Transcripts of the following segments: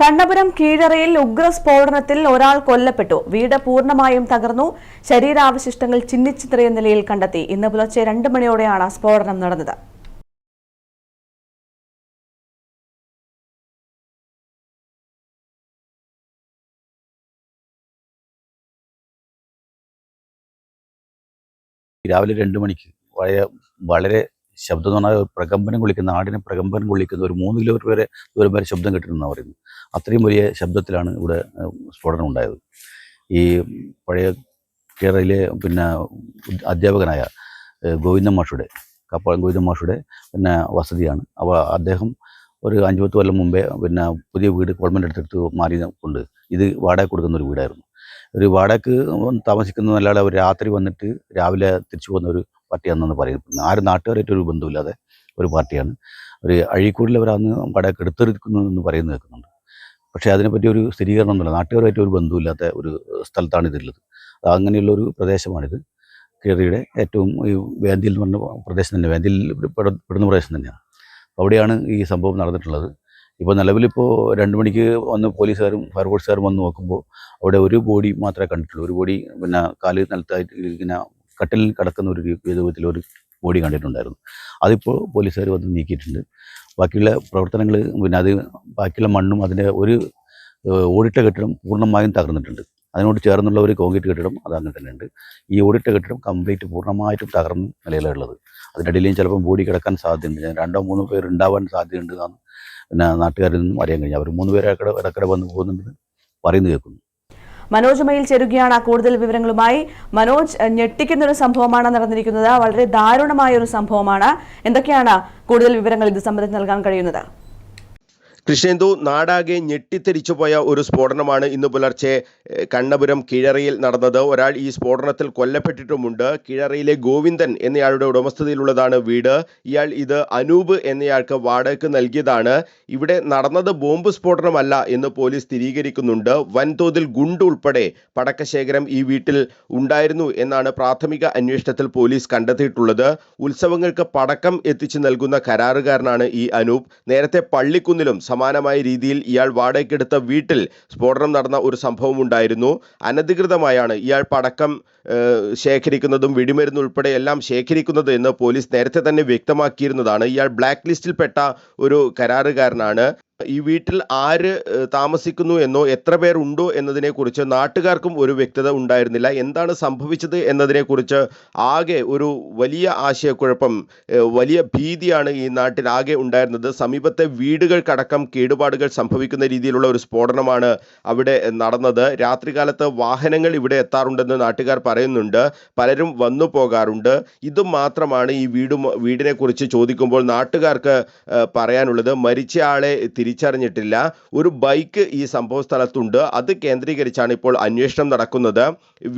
കണ്ണപുരം കീഴറയിൽ ഉഗ്ര സ്ഫോടനത്തിൽ ഒരാൾ കൊല്ലപ്പെട്ടു. വീട് പൂർണമായും തകർന്നു. ശരീരാവശിഷ്ടങ്ങൾ ചിന്നിച്ചിതറിയ നിലയിൽ കണ്ടെത്തി. ഇന്ന് പുലർച്ചെ രണ്ട് മണിയോടെയാണ് സ്ഫോടനം നടന്നത്. രാവിലെ രണ്ട് മണിക്ക്. വളരെ ശബ്ദം എന്ന് പറഞ്ഞാൽ പ്രകമ്പനം കൊള്ളിക്കുന്ന ആടിനെ പ്രകമ്പനം കൊള്ളിക്കുന്ന ഒരു മൂന്ന് കിലോമീറ്റർ വരെ ദൂരം വരെ ശബ്ദം കിട്ടുന്നതെന്നാണ് പറയുന്നത്. അത്രയും വലിയ ശബ്ദത്തിലാണ് ഇവിടെ സ്ഫോടനം ഉണ്ടായത്. ഈ പഴയ കേരളയിലെ പിന്നെ അധ്യാപകനായ ഗോവിന്ദൻ മാഷുടെ കപ്പാളം ഗോവിന്ദൻ മാഷുടെ പിന്നെ വസതിയാണ്. അപ്പോൾ അദ്ദേഹം ഒരു അഞ്ചു പത്ത് കൊല്ലം മുമ്പേ പിന്നെ പുതിയ വീട് ഗവൺമെന്റ് എടുത്തെടുത്ത് മാറി കൊണ്ട് ഇത് വാടക കൊടുക്കുന്ന ഒരു വീടായിരുന്നു. ഒരു വാടകയ്ക്ക് താമസിക്കുന്നതല്ലാതെ അവർ രാത്രി വന്നിട്ട് രാവിലെ തിരിച്ചു പോകുന്ന ഒരു പാർട്ടിയാണെന്നാണ് പറയുന്നത് ആരും നാട്ടുകാരായിട്ട് ഒരു ബന്ധമില്ലാതെ ഒരു പാർട്ടിയാണ്. ഒരു അഴീക്കൂടിൽ അവരാന്ന് കട എടുത്തെടുക്കുന്നു എന്ന് പറയുന്നത് കേൾക്കുന്നുണ്ട്. പക്ഷേ അതിനെപ്പറ്റി ഒരു സ്ഥിരീകരണം ഒന്നുമില്ല. നാട്ടുകാരുമായിട്ട് ഒരു ബന്ധമില്ലാത്ത ഒരു സ്ഥലത്താണ് ഇതുള്ളത് അത് അങ്ങനെയുള്ള ഒരു പ്രദേശമാണിത്. കീറിയുടെ ഏറ്റവും ഈ വേന്തിൽ എന്ന് പറഞ്ഞ പ്രദേശം തന്നെ വേന്തിൽ പെടുന്ന പ്രദേശം തന്നെയാണ്. അവിടെയാണ് ഈ സംഭവം നടന്നിട്ടുള്ളത്. ഇപ്പോൾ നിലവിലിപ്പോൾ രണ്ട് മണിക്ക് വന്ന് പോലീസുകാരും ഫയർഫോഴ്സുകാരും വന്ന് നോക്കുമ്പോൾ അവിടെ ഒരു ബോഡി മാത്രമേ കണ്ടിട്ടുള്ളൂ. ഒരു ബോഡി പിന്നെ കാൽ നിലത്തായിട്ട് ഇങ്ങനെ കട്ടിലിൽ കിടക്കുന്ന ഒരു രൂപത്തിൽ ഒരു ബോഡി കണ്ടിട്ടുണ്ടായിരുന്നു. അതിപ്പോൾ പോലീസുകാർ വന്ന് നീക്കിയിട്ടുണ്ട്. ബാക്കിയുള്ള പ്രവർത്തനങ്ങൾ പിന്നെ അത് ബാക്കിയുള്ള മണ്ണും അതിന്റെ ഒരു ഓടിട്ട കെട്ടിടം പൂർണമായും തകർന്നിട്ടുണ്ട്. അതിനോട് ചേർന്നുള്ള ഒരു കോൺക്രീറ്റ് കെട്ടിടം അത് അങ്ങനെ തന്നെ ഉണ്ട് ഈ ഓടിട്ട കെട്ടിടം കംപ്ലീറ്റ് പൂർണമായിട്ടും തകർന്ന നിലയിലുള്ളത്. അതിനിടയിലും ചിലപ്പം ബോഡി കിടക്കാൻ സാധ്യതയുണ്ട്. ഞാൻ രണ്ടോ മൂന്നോ പേർ ഉണ്ടാവാൻ സാധ്യതയുണ്ട് എന്നാണ് പിന്നെ നാട്ടുകാരിൽ നിന്നും അറിയാൻ കഴിഞ്ഞു അവർ മൂന്ന് പേരെ ഇടക്കിടെ വന്ന് പോകുന്നുണ്ടെന്ന് പറയുന്നു കേൾക്കുന്നു. മനോജ് മയിൽ ചേരുകയാണ് കൂടുതൽ വിവരങ്ങളുമായി. മനോജ് ഞെട്ടിക്കുന്ന ഒരു സംഭവമാണ് നടന്നിരിക്കുന്നത്. വളരെ ദാരുണമായ ഒരു സംഭവമാണ്. എന്തൊക്കെയാണ് കൂടുതൽ വിവരങ്ങൾ ഇത് സംബന്ധിച്ച് നൽകാൻ കഴിയുന്നത്? കൃഷ്ണേന്ദു നാടാകെ ഞെട്ടിത്തെരിച്ചുപോയ ഒരു സ്ഫോടനമാണ് ഇന്ന് പുലർച്ചെ കണ്ണപുരം കിഴറയിൽ നടന്നത്. ഒരാൾ ഈ സ്ഫോടനത്തിൽ കൊല്ലപ്പെട്ടിട്ടുമുണ്ട്. കിഴറയിലെ ഗോവിന്ദൻ എന്നയാളുടെ ഉടമസ്ഥതയിലുള്ളതാണ് വീട്. ഇയാൾ ഇത് അനൂപ് എന്നയാൾക്ക് വാടകയ്ക്ക് നൽകിയതാണ്. ഇവിടെ നടന്നത് ബോംബ് സ്ഫോടനമല്ല എന്ന് പോലീസ് സ്ഥിരീകരിക്കുന്നുണ്ട്. വൻതോതിൽ ഗുണ്ട് ഉൾപ്പെടെ പടക്കശേഖരം ഈ വീട്ടിൽ ഉണ്ടായിരുന്നു എന്നാണ് പ്രാഥമിക അന്വേഷണത്തിൽ പോലീസ് കണ്ടെത്തിയിട്ടുള്ളത്. ഉത്സവങ്ങൾക്ക് പടക്കം എത്തിച്ചു നൽകുന്ന കരാറുകാരനാണ് ഈ അനൂപ്. നേരത്തെ പള്ളിക്കുന്നിലും സമാനമായ രീതിയിൽ ഇയാൾ വാടകയ്ക്കെടുത്ത വീട്ടിൽ സ്ഫോടനം നടന്ന ഒരു സംഭവം ഉണ്ടായിരുന്നു. അനധികൃതമായാണ് ഇയാൾ പടക്കം ശേഖരിക്കുന്നതും വെടിമരുന്ന് ഉൾപ്പെടെ എല്ലാം ശേഖരിക്കുന്നത് എന്ന് പോലീസ് നേരത്തെ തന്നെ വ്യക്തമാക്കിയിരുന്നതാണ്. ഇയാൾ ബ്ലാക്ക് ലിസ്റ്റിൽപ്പെട്ട ഒരു കരാറുകാരനാണ്. ഈ വീട്ടിൽ ആര് താമസിക്കുന്നു എന്നോ എത്ര പേർ ഉണ്ടോ എന്നതിനെക്കുറിച്ച് നാട്ടുകാർക്കും ഒരു വ്യക്തത ഉണ്ടായിരുന്നില്ല. എന്താണ് സംഭവിച്ചത് എന്നതിനെക്കുറിച്ച് ആകെ ഒരു വലിയ ആശയക്കുഴപ്പം വലിയ ഭീതിയാണ് ഈ നാട്ടിൽ ആകെ ഉണ്ടായിരുന്നത്. സമീപത്തെ വീടുകൾക്കടക്കം കേടുപാടുകൾ സംഭവിക്കുന്ന രീതിയിലുള്ള ഒരു സ്ഫോടനമാണ് അവിടെ നടന്നത്. രാത്രികാലത്ത് വാഹനങ്ങൾ ഇവിടെ എത്താറുണ്ടെന്ന് നാട്ടുകാർ പറയുന്നുണ്ട്. പലരും വന്നു പോകാറുണ്ട്. ഇത് മാത്രമാണ് ഈ വീടും വീടിനെക്കുറിച്ച് ചോദിക്കുമ്പോൾ നാട്ടുകാർക്ക് പറയാനുള്ളത്. മരിച്ചയാളെ ആളെ തിരിച്ചറിഞ്ഞിട്ടില്ല. ഒരു ബൈക്ക് ഈ സംഭവ സ്ഥലത്തുണ്ട്. അത് കേന്ദ്രീകരിച്ചാണ് ഇപ്പോൾ അന്വേഷണം നടക്കുന്നത്.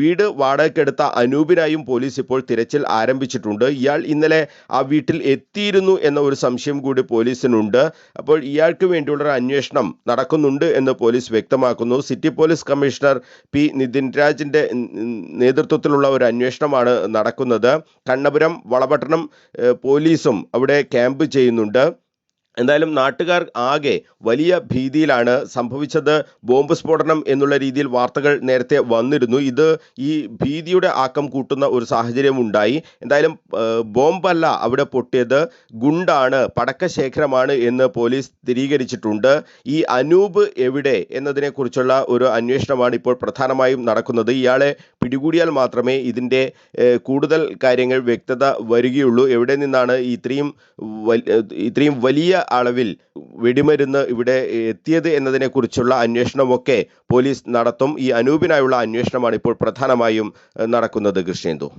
വീട് വാടകയ്ക്കെടുത്ത അനൂപിനായും പോലീസ് ഇപ്പോൾ തിരച്ചിൽ ആരംഭിച്ചിട്ടുണ്ട്. ഇയാൾ ഇന്നലെ ആ വീട്ടിൽ എത്തിയിരുന്നു എന്ന ഒരു സംശയം കൂടി പോലീസിനുണ്ട്. അപ്പോൾ ഇയാൾക്ക് വേണ്ടിയുള്ള ഒരു അന്വേഷണം നടക്കുന്നുണ്ട് എന്ന് പോലീസ് വ്യക്തമാക്കുന്നു. City police commissioner P Nithin ഉം, നേതൃത്വത്തിലുള്ള ഒരു അന്വേഷണമാണ് നടക്കുന്നത്. കണ്ണപുരം വളപട്ടണം പോലീസും അവിടെ ക്യാമ്പ് ചെയ്യുന്നുണ്ട്. എന്തായാലും നാട്ടുകാർ ആകെ വലിയ ഭീതിയിലാണ് സംഭവിച്ചത്. ബോംബ് സ്ഫോടനം എന്നുള്ള രീതിയിൽ വാർത്തകൾ നേരത്തെ വന്നിരുന്നു. ഇത് ഈ ഭീതിയുടെ ആക്കം കൂട്ടുന്ന ഒരു സാഹചര്യം ഉണ്ടായി. എന്തായാലും ബോംബല്ല അവിടെ പൊട്ടിയത്. ഗുണ്ടാണ് പടക്കശേഖരമാണ് എന്ന് പോലീസ് സ്ഥിരീകരിച്ചിട്ടുണ്ട്. ഈ അനൂപ് എവിടെ എന്നതിനെക്കുറിച്ചുള്ള ഒരു അന്വേഷണമാണ് ഇപ്പോൾ പ്രധാനമായും നടക്കുന്നത്. ഇയാളെ പിടികൂടിയാൽ മാത്രമേ ഇതിന്റെ കൂടുതൽ കാര്യങ്ങൾ വ്യക്തത വരികയുള്ളൂ. എവിടെ നിന്നാണ് ഇത്രയും ഇത്രയും വലിയ അളവിൽ വെടിമരുന്ന് ഇവിടെ എത്തിയത് എന്നതിനെക്കുറിച്ചുള്ള അന്വേഷണമൊക്കെ പോലീസ് നടത്തും. ഈ അനൂപിനായുള്ള അന്വേഷണമാണ് ഇപ്പോൾ പ്രധാനമായും നടക്കുന്നത് കൃഷ്ണേന്ദു.